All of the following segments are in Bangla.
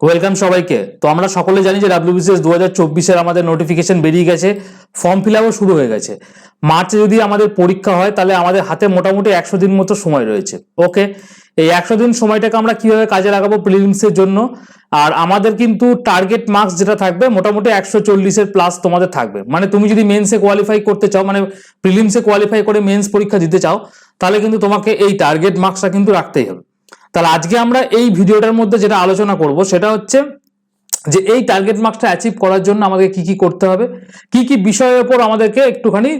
ওয়েলকাম সবাইকে। তো আমরা সকলে জানি যে ডাব্লিউবিসিএস দু হাজার চব্বিশের আমাদের নোটিফিকেশন বেরিয়ে গেছে ফর্ম ফিল আপও শুরু হয়ে গেছে। মার্চে যদি আমাদের পরীক্ষা হয়, তাহলে আমাদের হাতে মোটামুটি একশো দিন মতো সময় রয়েছে। ওকে এই একশো দিন সময়টাকে আমরা কীভাবে কাজে লাগাবো প্রিলিমসের জন্য? আর আমাদের কিন্তু টার্গেট মার্কস যেটা থাকবে, মোটামুটি একশো চল্লিশের প্লাস তোমাদের থাকবে। মানে তুমি যদি মেন্সে কোয়ালিফাই করতে চাও মানে প্রিলিমসে কোয়ালিফাই করে মেন্স পরীক্ষা দিতে চাও, তাহলে কিন্তু তোমাকে এই টার্গেট মার্কসটা কিন্তু রাখতেই হবে। তাহলে আজকে আমরা এই ভিডিওটার মধ্যে যেটা আলোচনা করব, সেটা হচ্ছে যে এই টার্গেট মার্কসটা অ্যাচিভ করার জন্য আমাদের কি কি করতে হবে, কি কি বিষয়ের উপর আমাদেরকে একটুখানি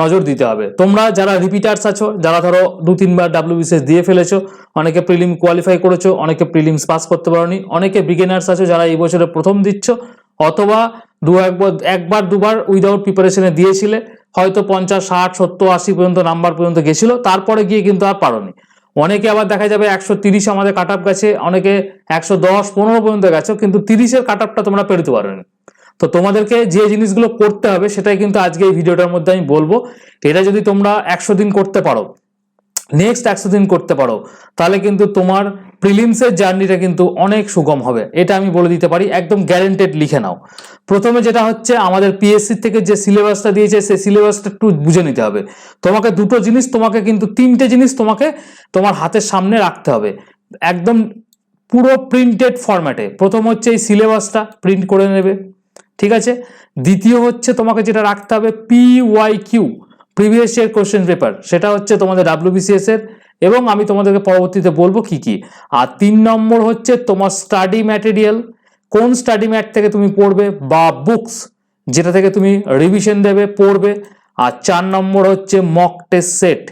নজর দিতে হবে। তোমরা যারা রিপিটার্স আছো, যারা ধরো দু তিনবার ডাব্লিউবিসিএস দিয়ে ফেলেছো, অনেকে প্রিলিম কোয়ালিফাই করেছ, অনেকে প্রিলিমস পাস করতে পারোনি, অনেকে বিগিনার্স আছো যারা এই বছরে প্রথম দিচ্ছ, অথবা দু একবার একবার, দুবার উইদাউট প্রিপারেশনে দিয়েছিলে, হয়তো পঞ্চাশ, ষাট, সত্তর, আশি পর্যন্ত নাম্বার পর্যন্ত গেছিল, তারপরে গিয়ে কিন্তু আর পারোনি। অনেকে আবার দেখা যাবে একশো তিরিশ আমাদের কাট আপ গেছে, অনেকে একশো দশ, পনেরো পর্যন্ত গেছো, কিন্তু তিরিশের কাট আপটা তোমরা পেরোতে পারোনি তো তোমাদেরকে যে জিনিসগুলো করতে হবে সেটাই কিন্তু আজকে এই ভিডিওটার মধ্যে আমি বলব। এটা যদি তোমরা একশো দিন করতে পারো নেক্সট একশো দিন করতে পারো, তাহলে কিন্তু তোমার প্রিলিমসের জার্নিটা কিন্তু অনেক সুগম হবে। এটা আমি বলে দিতে পারি, একদম গ্যারেন্টেড লিখে নাও। প্রথমে যেটা হচ্ছে, আমাদের পিএসসি থেকে যে সিলেবাসটা দিয়েছে, সেই সিলেবাসটা একটু বুঝে নিতে হবে। তোমাকে দুটো জিনিস, তোমাকে কিন্তু তিনটে জিনিস তোমাকে তোমার হাতের সামনে রাখতে হবে। একদম পুরো প্রিন্টেড ফরম্যাটে প্রথম হচ্ছে এই সিলেবাসটা প্রিন্ট করে নেবে, ঠিক আছে? দ্বিতীয় হচ্ছে তোমাকে যেটা রাখতে হবে P Y Q previous year question paper সেটা হচ্ছে তোমাদের ডাব্লিউবিসিএস এর, এবং আমি তোমাদেরকে পরবর্তীতে বলব কি কি। আর তিন নম্বর হচ্ছে তোমার স্টাডি ম্যাটেরিয়াল কোন স্টাডি ম্যাট থেকে তুমি পড়বে, বা বুকস যেটা থেকে তুমি রিভিশন দেবে, পড়বে। আর চার নম্বর হচ্ছে মক টেস্ট সেট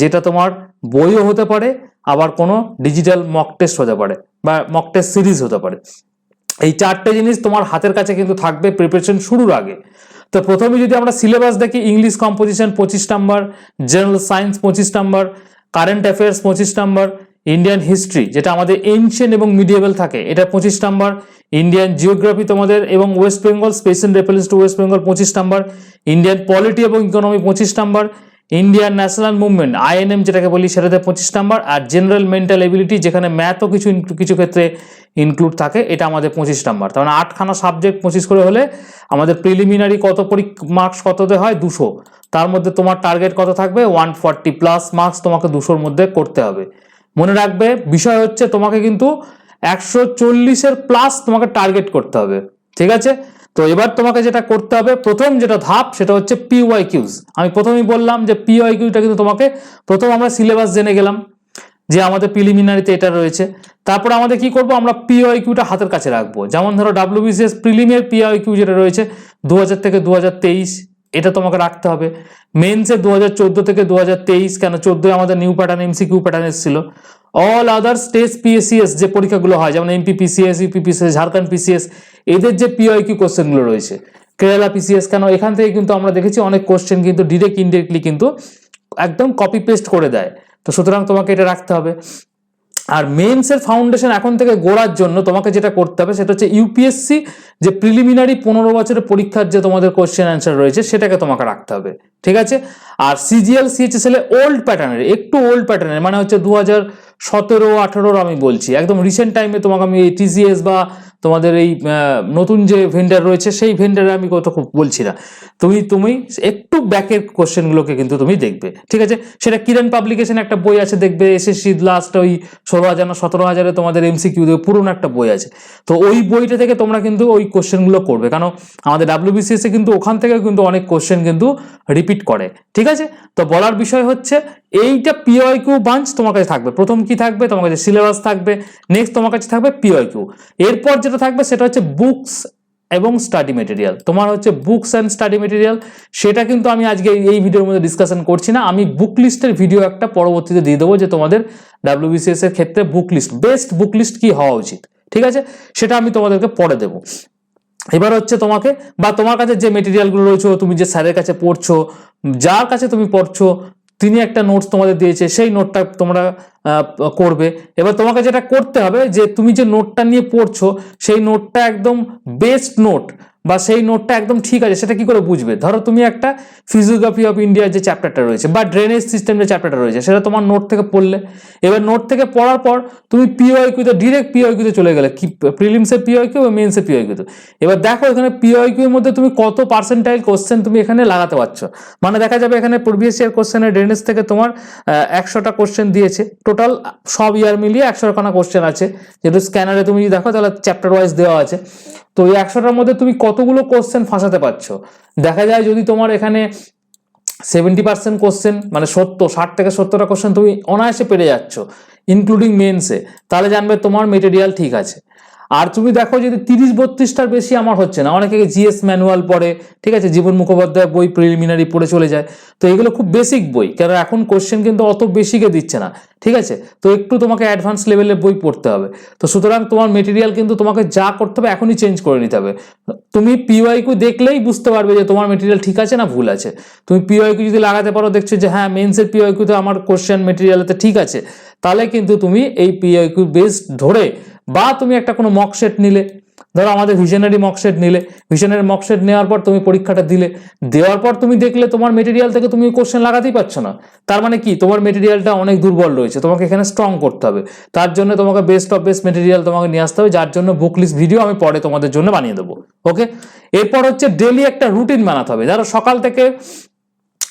যেটা তোমার বইও হতে পারে, আবার কোনো ডিজিটাল মক টেস্ট হতে পারে, বা মক টেস্ট সিরিজ হতে পারে। এই চারটে জিনিস তোমার হাতের কাছে কিন্তু থাকবে প্রিপারেশন শুরুর আগে। তো প্রথমে যদি আমরা সিলেবাস দেখি ইংলিশ কম্পোজিশন পঁচিশ নাম্বার জেনারেল সায়েন্স পঁচিশ নাম্বার কারেন্ট অ্যাফেয়ার্স পঁচিশ নাম্বার ইন্ডিয়ান হিস্ট্রি যেটা আমাদের এনশিয়েন্ট এবং মিডিয়েবল থাকে, এটা পঁচিশ নাম্বার ইন্ডিয়ান জিওগ্রাফি তোমাদের এবং West Bengal special reference to West Bengal পঁচিশ নাম্বার ইন্ডিয়ান পলিটি এবং ইকোনমি পঁচিশ number Indian national movement INM যেটাকে বলি সেটাতে পঁচিশ নাম্বার আর জেনারেল মেন্টাল এবিলিটি যেখানে ম্যাথও কিছু কিছু ক্ষেত্রে ইনক্লুড থাকে, এটা আমাদের পঁচিশ নাম্বার। তার মানে আটখানা সাবজেক্ট পঁচিশ করে হলে আমাদের প্রিলিমিনারি কত মার্কস কততে হয়? দুশো। তার মধ্যে তোমার টার্গেট কত থাকবে? ওয়ান ফর্টি প্লাস মার্কস তোমাকে দুশোর মধ্যে করতে হবে। মনে রাখবে, বিষয় হচ্ছে তোমাকে কিন্তু একশো চল্লিশের প্লাস তোমাকে টার্গেট করতে হবে। ঠিক আছে? তো এবার তোমাকে যেটা করতে হবে, প্রথম যেটা ধাপ সেটা হচ্ছে পিওয়াই কিউজ আমি প্রথমেই বললাম যে পিওয়াই কিউটা কিন্তু তোমাকে প্রথম আমরা সিলেবাস জেনে গেলাম যে আমাদের প্রিলিমিনারিতে এটা রয়েছে। তারপর আমাদের কি করব? আমরা পিওয়াই কিউটা হাতের কাছে রাখব। যেমন ধরো ডাব্লিউবিসিএস প্রিলিমের পিওয়াই কিউ যেটা রয়েছে দু হাজার থেকে দু হাজার তেইশ, এটা তোমাকে রাখতে হবে। মেন্সে দু হাজার চোদ্দ থেকে দু হাজার তেইশ, কেন চোদ্দোয় আমাদের new pattern MC Q pattern এসেছিল। অল আদার স্টেজ পিএসিএস যে পরীক্ষাগুলো হয়, যেমন MP PCS UP PCS Jharkhand PCS এদের যে পিওয়াই কিউ কোশ্চেনগুলো রয়েছে কেরালা পিসিএস কেন? এখান থেকে কিন্তু আমরা দেখেছি অনেক কোশ্চেন কিন্তু ডিরেক্ট ইনডিরেক্টলি কিন্তু একদম কপি পেস্ট করে দেয়। তো সুতরাং তোমাকে এটা রাখতে হবে। আর মেন্সের ফাউন্ডেশন এখন থেকে গোড়ার জন্য তোমাকে যেটা করতে হবে, সেটা হচ্ছে ইউপিএসসি যে প্রিলিমিনারি পনেরো বছরের পরীক্ষার যে তোমাদের কোশ্চেন অ্যান্সার রয়েছে, সেটাকে তোমাকে রাখতে হবে। ঠিক আছে? আর সিজিএল সিএইচএসএল ওল্ড প্যাটার্নের একটু ওল্ড প্যাটার্নের মানে হচ্ছে দু হাজার সতেরো আমি বলছি, একদম রিসেন্ট টাইমে তোমাকে আমি টিসিএস বা তোমাদের এই নতুন যে ভেন্ডার রয়েছে, সেই ভেন্ডারে আমি কত বলছি না। তুমি তুমি একটু ব্যাকের কোশ্চেনগুলোকে কিন্তু তুমি দেখবে, ঠিক আছে? সেটা কিরণ পাবলিকেশন একটা বই আছে, দেখবে এসএসসি লাস্ট ওই ষোলো হাজার না সতেরো হাজারে তোমাদের এমসিকিউ দেবে পুরনো একটা বই আছে। তো ওই বইটা থেকে তোমরা কিন্তু ওই কোশ্চেনগুলো করবে কারণ আমাদের ডাব্লিউবিসিএস কিন্তু ওখান থেকে কিন্তু অনেক কোশ্চেন কিন্তু রিপিট করে, ঠিক আছে? তো বলার বিষয় হচ্ছে, এইটা পিওয়াই কিউ বাঞ্চ তোমার কাছে থাকবে। প্রথম কি থাকবে? তোমার কাছে সিলেবাস থাকবে। নেক্সট তোমার কাছে থাকবে পিওয়াই কিউ এরপর যেটা থাকবে সেটা হচ্ছে বুকস এবং স্টাডি মেটেরিয়াল তোমার হচ্ছে বুকস অ্যান্ড স্টাডি মেটেরিয়াল সেটা কিন্তু আমি আজকে এই- ভিডিওর মধ্যে ডিসকাশন করছি না। আমি বুক লিস্টের ভিডিও একটা পরবর্তীতে দিয়ে দেবো যে তোমাদের ডাব্লিউবিসিএস এর ক্ষেত্রে book list best book list কি হওয়া উচিত, ঠিক আছে? সেটা আমি তোমাদেরকে পরে দেবো। এবার হচ্ছে তোমাকে বা তোমার কাছে যে মেটেরিয়ালগুলো রয়েছে, তুমি যে স্যারের কাছে পড়ছো, যার কাছে তুমি পড়ছো তিনি একটা নোটস তোমাদের দিয়েছে, সেই নোটটা তোমরা করবে। এবার তোমাকে যেটা করতে হবে যে, তুমি যে নোটটা নিয়ে পড়ছো, সেই নোটটা একদম বেস্ট নোট বা সেই নোটটা একদম ঠিক আছে, সেটা কি করে বুঝবে? ধরো তুমি একটা ফিজিওগ্রাফি অফ ইন্ডিয়ার যে চ্যাপ্টারটা রয়েছে বা ড্রেনেজ সিস্টেম যে চ্যাপ্টারটা রয়েছে, সেটা তোমার নোট থেকে পড়লে। এবার নোট থেকে পড়ার পর তুমি পিওআইকিউতে ডিরেক্ট পিওআইকিউতে চলে গেলে, কি প্রিলিমসের পিওআইকিউ বা মেন্সের পিওআইকিউতে এবার দেখো এখানে পিওআইকিউ এর মধ্যে তুমি কত পার্সেন্টাইল কোশ্চেন তুমি এখানে লাগাতে পারছ। মানে দেখা যাবে এখানে প্রিভিয়াস ইয়ার কোশ্চেনের ড্রেনেজ থেকে তোমার একশোটা কোশ্চেন দিয়েছে। টোটাল সব ইয়ার মিলিয়ে একশো খানা কোশ্চেন আছে। যেহেতু স্ক্যানারে তুমি যদি দেখো, তাহলে চ্যাপ্টার ওয়াইজ দেওয়া আছে। তো এই একশোটার মধ্যে তুমি কতগুলো কোশ্চেন ফাঁসাতে পারছ? দেখা যায় যদি তোমার এখানে সেভেন্টি পার্সেন্ট কোশ্চেন মানে সত্তর, ষাট থেকে সত্তরটা কোশ্চেন তুমি অনায়াসে পেরে যাচ্ছ ইনক্লুডিং মেন্সে তাহলে জানবে তোমার মেটেরিয়াল ঠিক আছে। আর তুমি দেখো যদি তিরিশ, বত্রিশটার বেশি আমার হচ্ছে না, অনেকে জিএস ম্যানুয়াল পড়ে, ঠিক আছে, জীবন মুখোপাধ্যায় বই প্রিলিমিনারি পড়ে চলে যায়, তো এগুলো খুব বেসিক বই কারণ এখন কোশ্চেন কিন্তু অত বেশিকে দিচ্ছে না। ঠিক আছে? তো একটু তোমাকে অ্যাডভান্স লেভেলের বই পড়তে হবে। তো সুতরাং তোমার মেটেরিয়াল কিন্তু তোমাকে যা করতে হবে এখনই চেঞ্জ করে নিতে হবে। তুমি পিওয়াইকিউ দেখলেই বুঝতে পারবে যে তোমার মেটেরিয়াল ঠিক আছে না ভুল আছে। তুমি পিওয়াইকিউ যদি লাগাতে পারো, দেখছ যে হ্যাঁ মেন্সের পিওয়াইকিউতে আমার কোশ্চেন মেটেরিয়ালতে ঠিক আছে। তাহলে কিন্তু তুমি এই পিওয়াইকিউ বেস ধরে বা তুমি একটা কোনো মক সেট নিলে। ধরো আমাদের ভিশনারি মকসেট নিলে ভিশনারি মকসেট নেওয়ার পর তুমি পরীক্ষাটা দিলে, দেওয়ার পর তুমি দেখলে তোমার মেটেরিয়াল থেকে তুমি কোশ্চেন লাগাতেই পারছ না। তার মানে কি? তোমার মেটেরিয়ালটা অনেক দুর্বল রয়েছে, তোমাকে এখানে স্ট্রং করতে হবে। তার জন্য তোমাকে বেস্ট অফ বেস্ট মেটেরিয়াল তোমাকে নিয়ে আসতে হবে, যার জন্য বুক লিস্ট ভিডিও আমি পরে তোমাদের জন্য বানিয়ে দেবো। ওকে এরপর হচ্ছে ডেলি একটা রুটিন বানাতে হবে। ধরো সকাল থেকে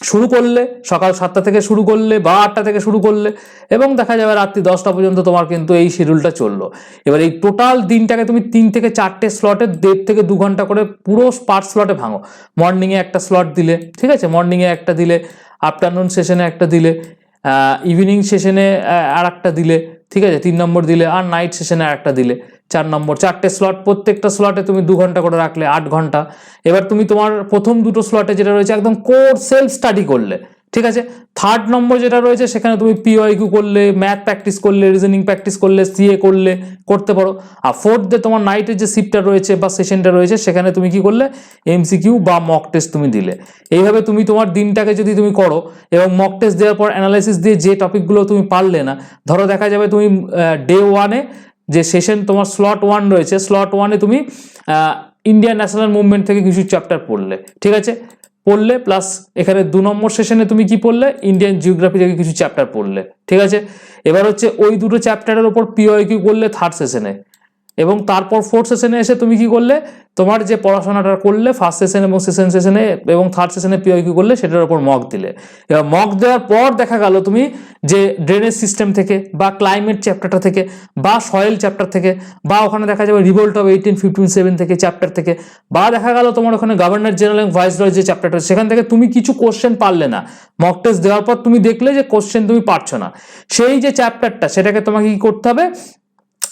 শুরু করলে, সকাল সাতটা থেকে শুরু করলে বা আটটা থেকে শুরু করলে এবং দেখা যাবে রাত্রি দশটা পর্যন্ত তোমার কিন্তু এই শিডিউলটা চলল। এবার এই টোটাল দিনটাকে তুমি তিন থেকে চারটে স্লটে দেড় থেকে দু ঘণ্টা করে পুরো পার্ট স্লটে ভাঙো। মর্নিংয়ে একটা স্লট দিলে, ঠিক আছে? মর্নিংয়ে একটা দিলে আফটারনুন সেশনে একটা দিলে ইভিনিং সেশনে আর একটা দিলে, ঠিক আছে? তিন নম্বর দিলে আর নাইট সেশনে আর একটা দিলে। চার নম্বর, চারটে স্লট প্রত্যেকটা স্লটে তুমি দু ঘণ্টা করে রাখলে, আট ঘণ্টা। এবার তুমি তোমার প্রথম দুটো স্লটে যেটা রয়েছে, একদম কোর সেলফ স্টাডি করলে, ঠিক আছে? থার্ড নম্বর যেটা রয়েছে, সেখানে তুমি পিওয়াইকিউ করলে ম্যাথ প্র্যাকটিস করলে রিজনিং প্র্যাকটিস করলে সিএ করলে, করতে পারো। আর ফোর্থ ডে তোমার নাইটের যে শিফটটা রয়েছে বা সেশনটা রয়েছে, সেখানে তুমি কি করলে এমসিকিউ বা মক টেস্ট তুমি দিলে। এইভাবে তুমি তোমার দিনটাকে যদি তুমি করো, এবং মক টেস্ট দেওয়ার পর অ্যানালাইসিস দিয়ে যে টপিকগুলো তুমি পারলে না, ধরো দেখা যাবে তুমি ডে ওয়ানে যে সেশন তোমার স্লট ওয়ান রয়েছে স্লট ওয়ানে তুমি ইন্ডিয়ান ন্যাশনাল মুভমেন্ট থেকে কিছু চ্যাপ্টার পড়লে, ঠিক আছে? পড়লে প্লাস এখানে দু নম্বর সেশনে তুমি কি পড়লে? ইন্ডিয়ান জিওগ্রাফি থেকে কিছু চ্যাপ্টার পড়লে, ঠিক আছে? এবার হচ্ছে ওই দুটো চ্যাপ্টারের ওপর পিওয়াইকিউ করলে থার্ড সেশনে এবং তারপর ফোর্থ সেশনে এসে তুমি কি করলে? তোমার যে পড়াশোনাটা করলে ফার্স্ট সেশন এবং সেকেন্ড সেশনে এবং থার্ড সেশনে পিওইকিউ করলে? সেটার উপর মক দিলে। এবার মক দেওয়ার পর দেখা গেল তুমি যে ড্রেনেজ সিস্টেম থেকে বা ক্লাইমেট চ্যাপ্টারটা থেকে বা সয়েল চ্যাপ্টার থেকে বা ওখানে দেখা যাবে revolt of eighteen fifty seven থেকে চ্যাপ্টার থেকে বা দেখা গেল তোমার ওখানে গভর্নর জেনারেল এবং ভাইস রয় যে চ্যাপ্টারটা সেখান থেকে তুমি কিছু কোশ্চেন পারলে না। মক টেস্ট দেওয়ার পর তুমি দেখলে যে কোশ্চেন তুমি পারছ না। সেই যে চ্যাপ্টারটা সেটাকে তোমাকে কি করতে হবে?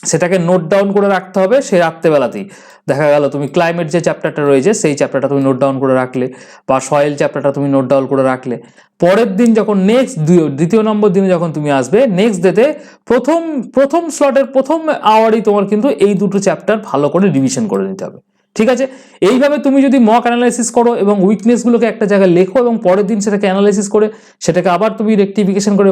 সেটাকে নোট ডাউন করে রাখতে হবে সেই রাত্রেবেলাতেই। দেখা গেল তুমি ক্লাইমেট যে চ্যাপ্টারটা রয়েছে, সেই চ্যাপ্টারটা তুমি নোট ডাউন করে রাখলে বা সয়েল চ্যাপ্টারটা তুমি নোট ডাউন করে রাখলে। পরের দিন যখন নেক্সট দ্বিতীয় নম্বর দিনে যখন তুমি আসবে নেক্সট ডেতে প্রথম প্রথম স্লটের প্রথম আওয়ারই তোমার কিন্তু এই দুটো চ্যাপ্টার ভালো করে রিভিশন করে নিতে হবে। ঠিক আছে? এইভাবে তুমি যদি মক অ্যানালাইসিস করো এবং উইকনেসগুলোকে একটা জায়গায় লেখো এবং পরের দিন সেটাকে অ্যানালাইসিস করে, সেটাকে আবার তুমি রেকটিফিকেশন করে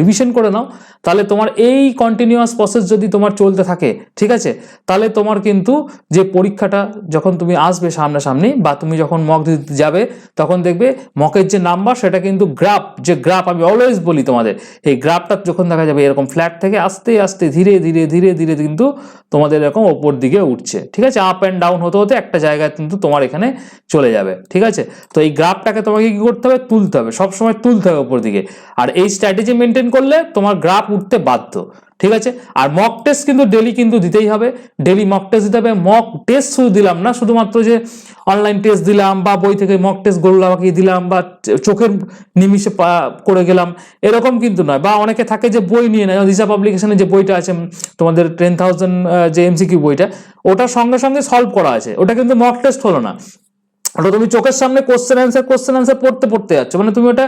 রিভিশন করে নাও, তাহলে তোমার এই কন্টিনিউয়াস প্রসেস যদি তোমার চলতে থাকে, ঠিক আছে? তাহলে তোমার কিন্তু যে পরীক্ষাটা যখন তুমি আসবে সামনাসামনি বা তুমি যখন মক দিতে যাবে, তখন দেখবে মকের যে নাম্বার সেটা কিন্তু গ্রাফ যে গ্রাফ আমি অলওয়েজ বলি তোমাদের, এই গ্রাফটা যখন দেখা যাবে এরকম ফ্ল্যাট থেকে আস্তে আস্তে ধীরে ধীরে ধীরে ধীরে কিন্তু তোমাদের এরকম ওপর দিকে উঠছে, ঠিক আছে? আপ অ্যান্ড ডাউন হতে হতে একটা জায়গায় কিন্তু তোমার এখানে চলে যাবে, ঠিক আছে? তো এই গ্রাফটাকে তোমাকে কি করতে হবে? তুলতে হবে, সবসময় তুলতে হবে উপর দিকে। আর এই স্ট্র্যাটেজি মেনটেন করলে তোমার গ্রাফ উঠতে বাধ্য। ঠিক আছে? আর মক টেস্ট কিন্তু ডেলি কিন্তু দিতেই হবে। ডেলি মক টেস্ট দিতে হবে। মক টেস্ট শুধু দিলাম না, শুধুমাত্র যে অনলাইন টেস্ট দিলাম বা বই থেকে মক টেস্ট গরুলা পাকিয়ে দিলাম বা চোখের নিমিষে করে গেলাম, এরকম কিন্তু নয়। বা অনেকে থাকে যে বই নিয়ে নেয় দিশা পাবলিকেশনে যে বইটা আছে তোমাদের টেন থাউজেন্ড যে এমসিকিউ বইটা ওটার সঙ্গে সঙ্গে সলভ করা আছে। ওটা কিন্তু মক টেস্ট হলো না। ওটা তুমি চোখের সামনে কোশ্চেন অ্যান্সার কোশ্চেন অ্যান্সার পড়তে পড়তে যাচ্ছ। মানে তুমি ওটা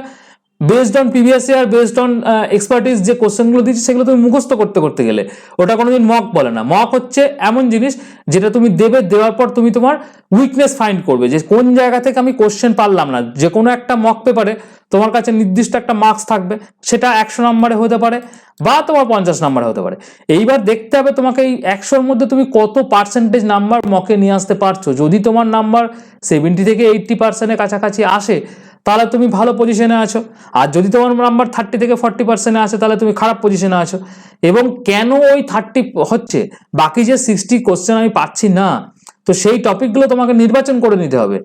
based on previous year based on expertise যে কোশ্চেনগুলো দিচ্ছি সেগুলো তুমি মুখস্থ করতে করতে গেলে। ওটা কোনোদিন মক বলে না। মক হচ্ছে এমন জিনিস যেটা তুমি দেবে, দেওয়ার পর তুমি তোমার উইকনেস ফাইন্ড করবে যে কোন জায়গা থেকে আমি কোশ্চেন পারলাম না। যে কোনো একটা মক পেপারে তোমার কাছে নির্দিষ্ট একটা মার্কস থাকবে, সেটা একশো নম্বরে হতে পারে বা তোমার পঞ্চাশ নম্বরে হতে পারে। এইবার দেখতে হবে তোমাকে এই একশোর মধ্যে তুমি কত পার্সেন্টেজ নাম্বার মকে নিয়ে আসতে পারছ। যদি তোমার নাম্বার সেভেন্টি থেকে এইট্টি পার্সেন্টের কাছাকাছি আসে তাহলে তুমি ভালো পজিশনে আছো। আর যদি তোমার নাম্বার থার্টি থেকে ফর্টি পার্সেন্টে আসে, তাহলে তুমি খারাপ পজিশনে আছো। এবং কেন ওই থার্টি হচ্ছে? বাকি যে সিক্সটি কোশ্চেন আমি পাচ্ছি না, তো সেই টপিকগুলো তোমাকে নির্বাচন করে নিতে হবে।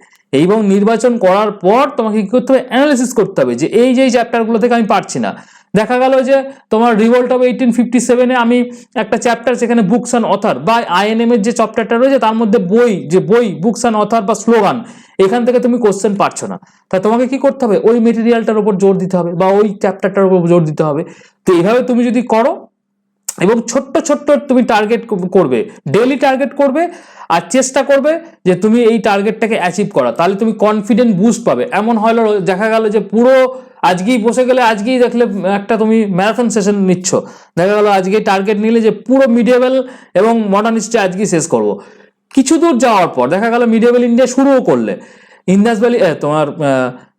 এবং নির্বাচন করার পর তোমাকে কী করতে হবে? অ্যানালিসিস করতে হবে যে এই যে চ্যাপ্টারগুলো থেকে আমি পারছি না। দেখা গেল যে তোমার রিভোল্ট অফ এইটিন ফিফটি সেভেনে আমি একটা চ্যাপ্টার সেখানে বুকস অ্যান্ড অথার বা আইএনএম এর যে চ্যাপ্টারটা রয়েছে, তার মধ্যে বই, যে বই বুকস অ্যান্ড অথার বা স্লোগান এখান থেকে তুমি কোশ্চেন পারছ না। তা তোমাকে কি করতে হবে? ওই মেটেরিয়ালটার উপর জোর দিতে হবে বা ওই চ্যাপ্টারটার উপর জোর দিতে হবে। তো এইভাবে তুমি যদি করো এবং ছোট্ট ছোট্ট তুমি টার্গেট করবে ডেলি টার্গেট করবে আর চেষ্টা করবে যে তুমি এই টার্গেটটাকে অ্যাচিভ করা তাহলে তুমি কনফিডেন্ট বুস্ট পাবে। এমন হলো, দেখা গেল যে পুরো আজকেই বসে গেলে আজকেই দেখলে একটা তুমি ম্যারাথন সেশন নিচ্ছ। দেখা গেল আজকে টার্গেট নিলে যে পুরো মিডিয়েবল এবং মডার্ন হিস্ট্রি আজকেই শেষ করব। কিছু দূর যাওয়ার পর, দেখা গেল মিডিয়েবল ইন্ডিয়া শুরুও করলে। ইন্দাস ভ্যালি তোমার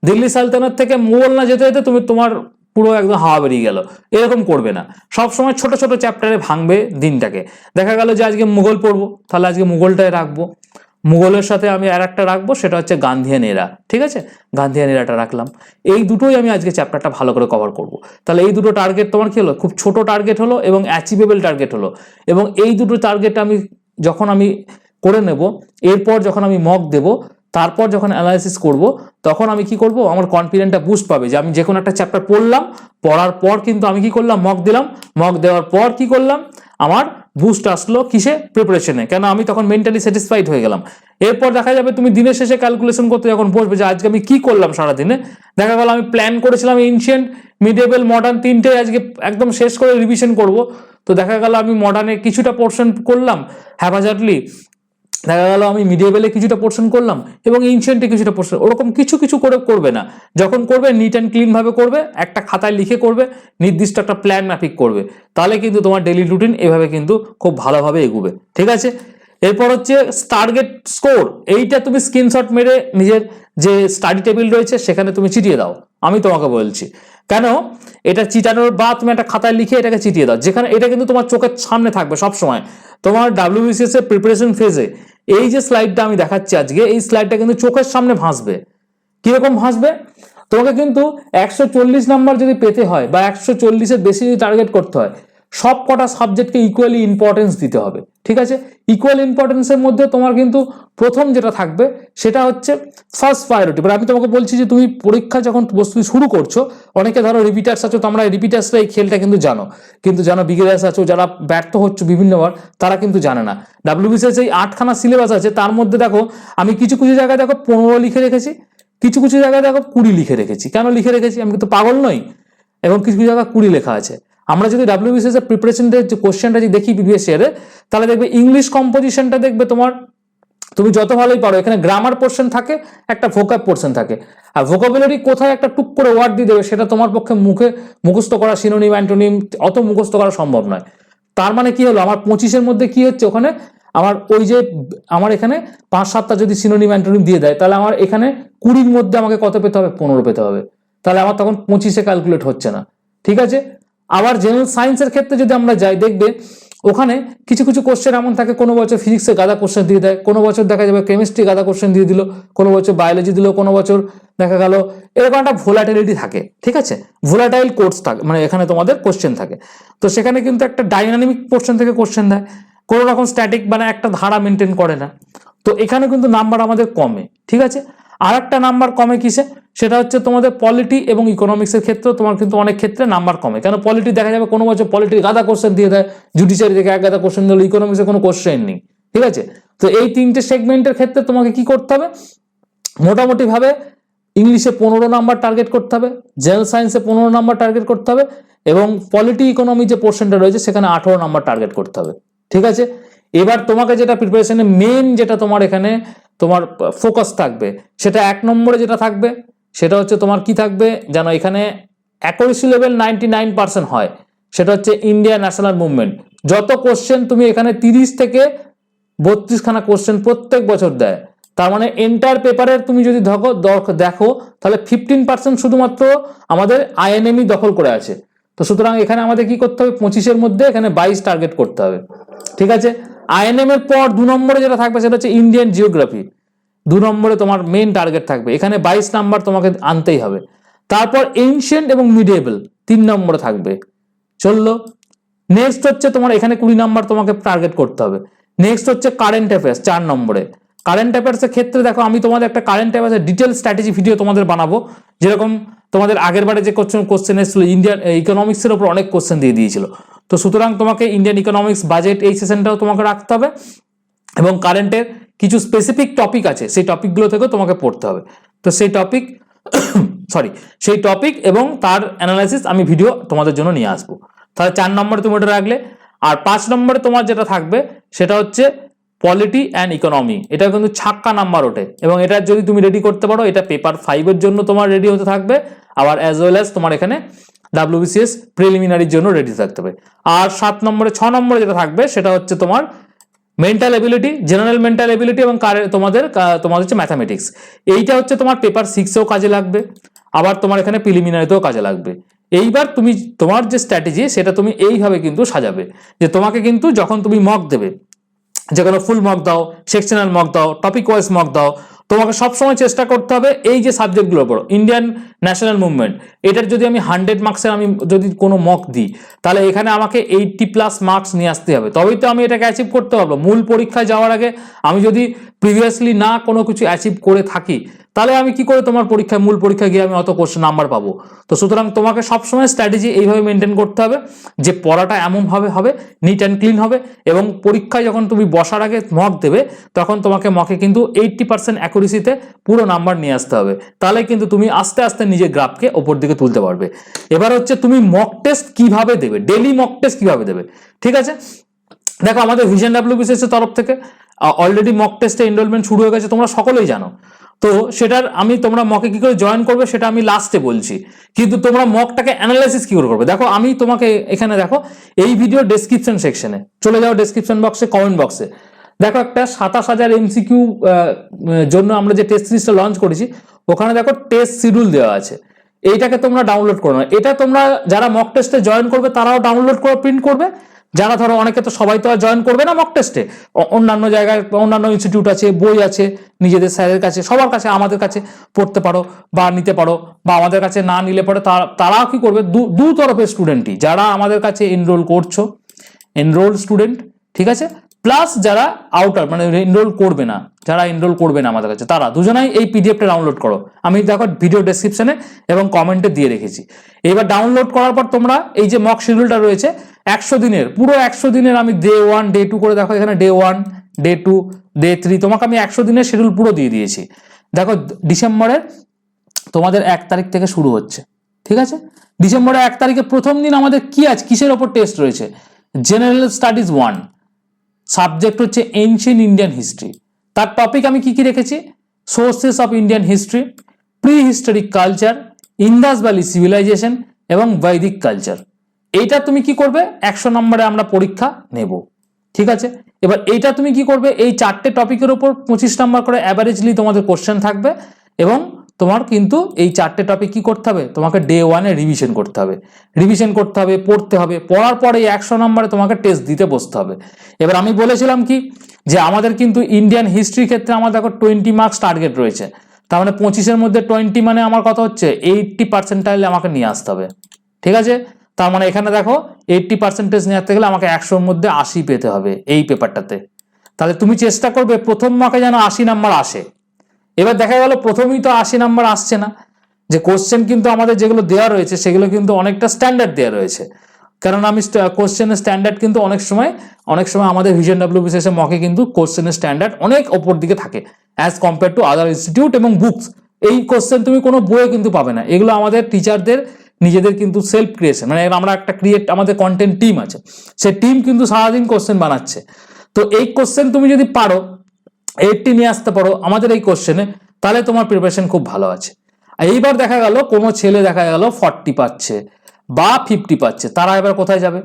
দিল্লি সালতানাত থেকে মোগল না যেতে যেতে তুমি, তোমার পুরো একদম হাওয়া বেরিয়ে গেল। এরকম করবে না। সব সময় ছোট ছোট চ্যাপ্টারে ভাঙবে দিনটাকে। দেখা গেল যে আজকে মুঘল পড়ব, তাহলে আজকে মুঘলটাই রাখব। মুঘলের সাথে আমি আর একটা রাখব, সেটা হচ্ছে গান্ধিয়ান এরা, ঠিক আছে? গান্ধিয়ান এরাটা রাখলাম। এই দুটোই আমি আজকে চ্যাপ্টারটা ভালো করে কভার করব। তাহলে এই দুটো টার্গেট তোমার কি হলো? খুব ছোট টার্গেট হলো এবং অ্যাচিভেবল টার্গেট হলো। এবং এই দুটো টার্গেট আমি, যখন আমি করে নেব, এরপর যখন আমি মক দেব, তারপর যখন অ্যানালাইসিস করব, তখন আমি কি করব? আমার কনফিডেন্টটা বুস্ট পাবে যে আমি যে কোনো একটা চ্যাপ্টার পড়লাম, পড়ার পর কিন্তু আমি কি করলাম? মক দিলাম। মক দেওয়ার পর কি করলাম? আমার বুস্ট আসলো কিসে? প্রিপারেশনে কেন? আমি তখন মেন্টালি স্যাটিসফাইড হয়ে গেলাম। এরপর দেখা যাবে তুমি দিনের শেষে ক্যালকুলেশন করতে যখন বসবে যে আজকে আমি কি করলাম সারাদিনে, দেখা গেল আমি প্ল্যান করেছিলাম এনশিয়েন্ট মিডিয়েবল মডার্ন তিনটে আজকে একদম শেষ করে রিভিশন করব। তো দেখা গেল আমি মডার্নে কিছুটা পোর্শন করলাম। হ্যাভাজার্টলি দেখা গেল আমি মিডিয়েবেলে কিছুটা পোর্শন করলাম এবং এনশিয়েন্টে কিছুটা পোর্শন ওরকম কিছু কিছু করে করবে না। যখন করবে নিট অ্যান্ড ক্লিনভাবে করবে, একটা খাতায় লিখে করবে, নির্দিষ্ট একটা প্ল্যান ম্যাপিক করবে। তাহলে কিন্তু তোমার ডেলি রুটিন এভাবে কিন্তু খুব ভালোভাবে এগুবে। ঠিক আছে? এরপর হচ্ছে টার্গেট স্কোর এইটা তুমি স্ক্রিনশট মেরে নিজের যে স্টাডি টেবিল রয়েছে, সেখানে তুমি চিটিয়ে দাও। আমি তোমাকে বলছি। কেন? এটা চিটানোর বা তুমি একটা খাতায় লিখে এটাকে চিটিয়ে দাও। যেখানে এটা কিন্তু তোমার চোখের সামনে থাকবে সব সময় তোমার ডাব্লিউবিসিএস এর প্রিপারেশন ফেজে এই যে স্লাইডটা আমি দেখাচ্ছি আজকে, এই স্লাইডটা কিন্তু চোখের সামনে ভাসবে। কীরকম ভাসবে? তোমাকে কিন্তু একশো চল্লিশ নাম্বার যদি পেতে হয় বা একশো চল্লিশের বেশি যদি টার্গেট করতে হয় সব কটা সাবজেক্টকে ইকুয়ালি ইম্পর্টেন্স দিতে হবে, ঠিক আছে? ইকুয়াল ইম্পর্টেন্সের মধ্যে তোমার কিন্তু প্রথম যেটা থাকবে, সেটা হচ্ছে ফার্স্ট প্রায়োরিটি এবার আমি তোমাকে বলছি যে তুমি পরীক্ষা যখন প্রস্তুতি শুরু করছ, অনেকে ধরো রিপিটার্স আছো, তোমরা রিপিটার্সরা এই খেলটা কিন্তু জানো। কিন্তু জানো বিগেরার্স আছো, যারা ব্যর্থ হচ্ছে বিভিন্নবার, তারা কিন্তু জানে না। ডাব্লিউবিসিএস এই আটখানা সিলেবাস আছে, তার মধ্যে দেখো, আমি কিছু কিছু জায়গায় দেখো পনেরো লিখে রেখেছি, কিছু কিছু জায়গায় দেখো কুড়ি লিখে রেখেছি। কেন লিখে রেখেছি? আমি কিন্তু পাগল নই। এবং কিছু কিছু জায়গায় কুড়ি লেখা আছে। আমরা যদি ডাব্লিউবিসিএস এর প্রিপারেশনের যে কোশ্চেনটা যদি দেখি প্রিভিয়াস ইয়ারে তাহলে দেখবে ইংলিশ কম্পোজিশনটা দেখবে তোমার, তুমি যত ভালোই পারো, এখানে গ্রামার পোর্শন থাকে, একটা ভোকাব পোর্শন থাকে। আর ভোকাবুলারি কোথায় একটা টুক করে ওয়ার্ড দিয়ে দেবে, সেটা তোমার পক্ষে মুখে মুখস্থ করা সিনোনিম অ্যান্টোনিম অত মুখস্থ করা সম্ভব নয়। তার মানে কি হলো? আমার পঁচিশের মধ্যে কি হচ্ছে ওখানে? আমার ওই যে, আমার এখানে পাঁচ সাতটা যদি সিনোনিম অ্যান্টোনিম দিয়ে দেয়, তাহলে আমার এখানে কুড়ির মধ্যে আমাকে কত পেতে হবে? পনেরো পেতে হবে। তাহলে আমার তখন পঁচিশে ক্যালকুলেট হচ্ছে না। ঠিক আছে? আবার জেনারেল সায়েন্সের ক্ষেত্রে যদি আমরা যাই, দেখবে ওখানে কিছু কিছু কোশ্চেন এমন থাকে, কোনো বছর ফিজিক্সে গাদা কোশ্চেন দিয়ে দেয়, কোনো বছর দেখা যাবে কেমিস্ট্রি গাদা কোশ্চেন দিয়ে দিল, কোনো বছর বায়োলজি দিল, কোনো বছর দেখা গেল এরকম একটা ভোলাটিলিটি থাকে, ঠিক আছে? ভোলাটাইল কোর্স থাকে মানে এখানে তোমাদের কোশ্চেন থাকে। তো সেখানে কিন্তু একটা ডাইনামিক পোর্শন থেকে কোশ্চেন দেয়, কোনো রকম স্ট্যাটিক মানে একটা ধারা মেনটেন করে না। তো এখানে কিন্তু নাম্বার আমাদের কমে, ঠিক আছে? আর একটা নাম্বার কমে কিসে? সেটা হচ্ছে তোমাদের পলিটি এবং ইকোনমিক্সের ক্ষেত্রেও তোমার কিন্তু অনেক ক্ষেত্রে নাম্বার কমে। কেন পলিটি দেখা যাবে কোনো বছর পলিটির গাদা কোশ্চেন দিয়ে দেয় জুডিশিয়ারি থেকে এক গাদা কোশ্চেন দিল ইকোনমিক্সে কোনো কোশ্চেন নেই। ঠিক আছে? তো এই তিনটে সেগমেন্টের ক্ষেত্রে তোমাকে কি করতে হবে? মোটামুটিভাবে ইংলিশে পনেরো নাম্বার টার্গেট করতে হবে জেনারেল সায়েন্সে পনেরো নাম্বার টার্গেট করতে হবে এবং পলিটি ইকোনমি যে পোর্শনটা রয়েছে সেখানে আঠারো নাম্বার টার্গেট করতে হবে। ঠিক আছে? এবার তোমাকে যেটা প্রিপারেশনে মেন যেটা তোমার এখানে তোমার ফোকাস থাকবে। সেটা এক নম্বরে যেটা থাকবে, সেটা হচ্ছে তোমার কি থাকবে? যেন এখানে accuracy level ninety nine percent হয়। সেটা হচ্ছে ইন্ডিয়া ন্যাশনাল মুভমেন্ট যত কোশ্চেন তুমি এখানে তিরিশ থেকে বত্রিশখানা কোশ্চেন প্রত্যেক বছর দেয়। তার মানে এন্টার পেপারের তুমি যদি দর- দেখো, তাহলে ফিফটিন পার্সেন্ট শুধুমাত্র আমাদের আইএনএমই দখল করে আছে। তো সুতরাং এখানে আমাদের কি করতে হবে? পঁচিশের মধ্যে এখানে বাইশ টার্গেট করতে হবে। ঠিক আছে? আইএনএম এর পর দু নম্বরে যেটা থাকবে সেটা হচ্ছে ইন্ডিয়ান জিওগ্রাফি দু নম্বরে তোমার মেন টার্গেট থাকবে। এখানে বাইশ নাম্বার তোমাকে আনতেই হবে। তারপর এনশিয়েন্ট এবং মিডিয়েবল তিন নম্বরে থাকবে। চলল। নেক্সট হচ্ছে তোমার এখানে কুড়ি নাম্বার তোমাকে টার্গেট করতে হবে। নেক্সট হচ্ছে কারেন্ট অ্যাফেয়ার্স চার নম্বরে। কারেন্ট অ্যাফেয়ার্সের ক্ষেত্রে দেখো, আমি তোমাদের একটা কারেন্ট অ্যাফেয়ার্সের ডিটেল স্ট্র্যাটেজি ভিডিও তোমাদের বানাবো। যেরকম তোমাদের আগের বারে যে কোশ্চেন কোশ্চেন এসেছিল ইন্ডিয়ান ইকোনমিক্সের উপর অনেক কোশ্চেন দিয়ে দিয়েছিল। তো সুতরাং তোমাকে ইন্ডিয়ান ইকোনমিক্স বাজেট এই সেশনটাও তোমাকে রাখতে হবে এবং কারেন্টের কিছু স্পেসিফিক টপিক আছে, সেই টপিকগুলো থেকেও তোমাকে পড়তে হবে। তো সেই টপিক সরি সেই টপিক এবং তার অ্যানালাইসিস আমি ভিডিও তোমাদের জন্য নিয়ে আসব। তাহলে চার নম্বরে তুমি ওটা রাখলে, আর পাঁচ নম্বরে তোমার যেটা থাকবে, সেটা হচ্ছে পলিটি অ্যান্ড ইকোনমি এটা কিন্তু ছাক্কা নাম্বার ওঠে এবং এটা যদি তুমি রেডি করতে পারো, এটা পেপার ফাইভের জন্য তোমার রেডি হতে থাকবে। আবার অ্যাজ ওয়েল অ্যাজ তোমার এখানে ডাব্লিউবিসিএস প্রিলিমিনারির জন্য রেডি থাকতে হবে। আর সাত নম্বরে, ছ নম্বরে যেটা থাকবে, সেটা হচ্ছে তোমার mental ability general mental ability এবং তোমাদের তোমাদের হচ্ছে ম্যাথামেটিক্স এইটা হচ্ছে তোমার পেপার সিক্সেও কাজে লাগবে, আবার তোমার এখানে প্রিলিমিনারিতেও কাজে লাগবে। এইবার তুমি তোমার যে স্ট্র্যাটেজি সেটা তুমি এইভাবে কিন্তু সাজাবে, যে তোমাকে কিন্তু যখন তুমি মক দেবে যে কোনো ফুল মক দাও সেকশনাল মক দাও টপিক ওয়াইজ মক দাও, তোমাকে সবসময় চেষ্টা করতে হবে এই যে সাবজেক্টগুলোর পড়ো ইন্ডিয়ান ন্যাশনাল মুভমেন্ট এটার যদি আমি হান্ড্রেড মার্কসের আমি যদি কোনো মক দিই, তাহলে এখানে আমাকে এইটটি প্লাস মার্কস নিয়ে আসতে হবে। তবেই তো আমি এটাকে অ্যাচিভ করতে পারব। মূল পরীক্ষায় যাওয়ার আগে আমি যদি প্রিভিয়াসলি না কোনো কিছু অ্যাচিভ করে থাকি তাহলে আমি কি করে তোমার পরীক্ষায়, মূল পরীক্ষায় গিয়ে আমি অত কোশ্চেন নাম্বার পাবো? তো সুতরাং তোমাকে সবসময় স্ট্র্যাটেজি এইভাবে মেনটেন করতে হবে যে পড়াটা এমনভাবে হবে নিট অ্যান্ড ক্লিন হবে এবং পরীক্ষায় যখন তুমি বসার আগে মক দেবে, তখন তোমাকে মকে কিন্তু এইটটি পার্সেন্ট অ্যাকুরেসিতে পুরো নাম্বার নিয়ে আসতে হবে। তাহলে কিন্তু তুমি আস্তে আস্তে নিজের গ্রাফকে ওপর দিকে তুলতে পারবে। এবার হচ্ছে তুমি মক টেস্ট কীভাবে দেবে? ডেলি মক টেস্ট কীভাবে দেবে? ঠিক আছে? দেখো, আমাদের ভিশন ডাব্লিউবিসিএস এর তরফ থেকে অলরেডি মক টেস্টে এনরোলমেন্ট শুরু হয়ে গেছে, তোমরা সকলেই জানো। তো সেটার আমি তোমরা মকে কি করে জয়েন করবে সেটা আমি লাস্টে বলছি। কিন্তু তোমরা মকটাকে অ্যানালাইসিস কি করে করবে? দেখো, আমি তোমাকে এখানে দেখো, এই ভিডিও ডেসক্রিপশন সেকশনে চলে যাও ডেসক্রিপশন বক্সে কমেন্ট বক্সে দেখো, একটা সাতাশ হাজার এমসিকিউ জন্য আমরা যে টেস্ট সিরিজটা লঞ্চ করেছি, ওখানে দেখো টেস্ট শিডিউল দেওয়া আছে। এইটাকে তোমরা ডাউনলোড করো এটা তোমরা যারা মক টেস্টে জয়েন করবে, তারাও ডাউনলোড করে প্রিন্ট করবে। যারা ধরো অনেকে তো সবাই তো আর জয়েন করবে না মক টেস্টে অন্যান্য জায়গায় অন্যান্য ইনস্টিটিউট আছে, বই আছে, নিজেদের স্যারের কাছে, সবার কাছে, আমাদের কাছে পড়তে পারো বা নিতে পারো বা আমাদের কাছে না নিলে পরে তারা- তারাও কি করবে? দু- তরফের স্টুডেন্টই যারা আমাদের কাছে এনরোল করছ এনরোল স্টুডেন্ট ঠিক আছে? প্লাস যারা আউটার মানে এনরোল করবে না, যারা এনরোল করবে না আমাদের কাছে, তারা দুজনাই এই পিডিএফটা ডাউনলোড করো। আমি দেখো ভিডিও ডেসক্রিপশনে এবং কমেন্টে দিয়ে রেখেছি। এবার ডাউনলোড করার পর তোমরা এই যে মক শিডিউলটা রয়েছে একশো দিনের, পুরো একশো দিনের আমি ডে ওয়ান ডে টু করে দেখো এখানে day one day two day three তোমাকে আমি একশো দিনের শিডিউল পুরো দিয়ে দিয়েছি। দেখো ডিসেম্বরের তোমাদের এক তারিখ থেকে শুরু হচ্ছে, ঠিক আছে? ডিসেম্বরের এক তারিখে প্রথম দিন আমাদের কি আছে কিসের ওপর টেস্ট রয়েছে? জেনারেল স্টাডিজ ওয়ান সাবজেক্ট হচ্ছে এনশিয়েন্ট ইন্ডিয়ান হিস্ট্রি তার টপিক আমি কি কি রেখেছি? Sources of Indian history pre historic culture Indus valley civilisation এবং বৈদিক কালচার এইটা তুমি কি করবে? একশো নম্বরে আমরা পরীক্ষা নেব। ঠিক আছে? এবার এইটা তুমি কি করবে? এই চারটে টপিকের উপর পঁচিশ নম্বর করে অ্যাভারেজলি তোমাদের কোশ্চেন থাকবে এবং তোমার কিন্তু এই চারটে টপিক কি করতে হবে? তোমাকে ডে ওয়ানে রিভিশন করতে হবে। রিভিশন করতে হবে, পড়তে হবে। পড়ার পরে একশো নম্বরে তোমাকে টেস্ট দিতে বসতে হবে। এবার আমি বলেছিলাম কি? যে আমাদের কিন্তু ইন্ডিয়ান হিস্ট্রি ক্ষেত্রে আমার দেখো টোয়েন্টি মার্কস টার্গেট রয়েছে। তার মানে পঁচিশের মধ্যে টোয়েন্টি মানে আমার কথা হচ্ছে এইটটি পার্সেন্টাইল আমাকে নিয়ে আসতে হবে। ঠিক আছে? তার মানে এখানে দেখো এইটটি পার্সেন্টেজ আসতে গেলে আমাকে একশোর মধ্যে আশি পেতে হবে এই পেপারটাতে তাহলে তুমি চেষ্টা করবে প্রথম মাকে যেন আশি নাম্বার আসে। এবার দেখা গেল প্রথমেই তো আশি নাম্বার আসছে না। যে কোশ্চেন কিন্তু আমাদের যেগুলো দেওয়া রয়েছে, সেগুলো কিন্তু অনেকটা স্ট্যান্ডার্ড দেওয়া রয়েছে। কারণ আমি কোশ্চেনের স্ট্যান্ডার্ড কিন্তু অনেক সময় অনেক সময় আমাদের ভিশন ডাব্লিউ বিশেষে মকে কিন্তু কোশ্চেনের স্ট্যান্ডার্ড অনেক ওপর দিকে থাকে। As compare to other institute এবং বুকস এই কোশ্চেন তুমি কোনো বইয়ে কিন্তু পাবে না। এগুলো আমাদের টিচারদের নিজেদের কিন্তু সেলফ ক্রিয়েশন মানে আমরা একটা ক্রিয়েট আমাদের কন্টেন্ট টিম আছে। সে টিম কিন্তু সারাদিন কোশ্চেন বানাচ্ছে। তো এই কোশ্চেন তুমি যদি পারো এইটটি নিয়ে আসতে পারো, আমাদের এই কোশ্চেনে তাহলে তোমার প্রিপারেশন খুব ভালো আছে। আর এইবার দেখা গেল, কোনো ছেলে দেখা গেল ফর্টি পাচ্ছে বা ফিফটি পাচ্ছে, তারা এবার কোথায় যাবে?